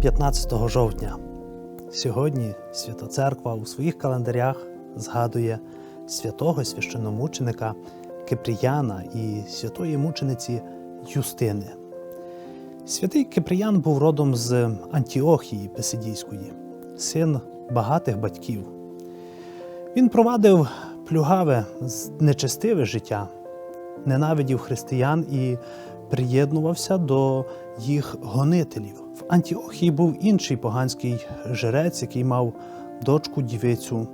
15 жовтня. Сьогодні Свята Церква у своїх календарях згадує святого священномученика Кипріяна і святої мучениці Юстини. Святий Кипріян був родом з Антіохії Писидійської, син багатих батьків. Він провадив плюгаве, нечестиве життя, ненавидів християн і приєднувався до їх гонителів. В Антіохії був інший поганський жрець, який мав дочку дівицю,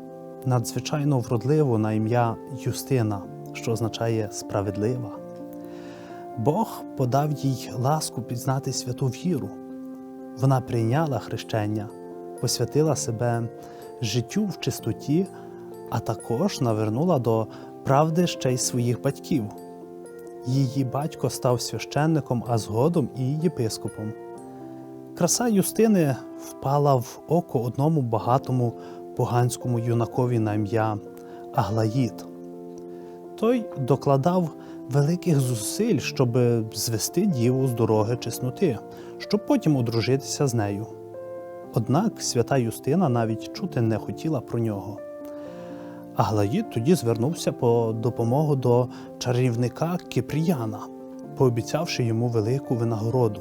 надзвичайно вродливу на ім'я Юстина, що означає справедлива. Бог подав їй ласку пізнати святу віру. Вона прийняла хрещення, посвятила себе життю в чистоті, а також навернула до правди ще й своїх батьків. Її батько став священником, а згодом і єпископом. Краса Юстини впала в око одному багатому поганському юнакові на ім'я Аглаїд. Той докладав великих зусиль, щоб звести діву з дороги чесноти, щоб потім одружитися з нею. Однак свята Юстина навіть чути не хотіла про нього. Аглаїд тоді звернувся по допомогу до чарівника Кипріяна, пообіцявши йому велику винагороду.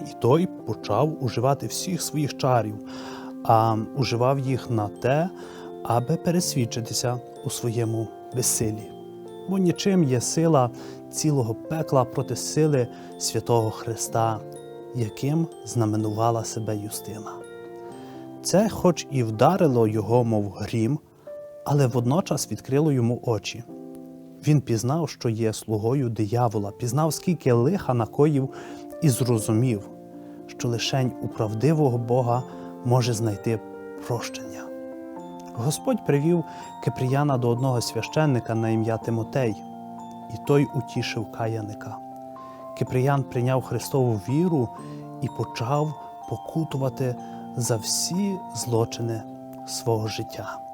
І той почав уживати всіх своїх чарів, а уживав їх на те, аби пересвідчитися у своєму безсилі. Бо нічим є сила цілого пекла проти сили святого Христа, яким знаменувала себе Юстина. Це, хоч і вдарило його, мов грім, але водночас відкрило йому очі. Він пізнав, що є слугою диявола, пізнав, скільки лиха накоїв, і зрозумів, що лишень у правдивого Бога може знайти прощення. Господь привів Кипріяна до одного священника на ім'я Тимотей, і той утішив каяника. Кипріян прийняв Христову віру і почав покутувати за всі злочини свого життя.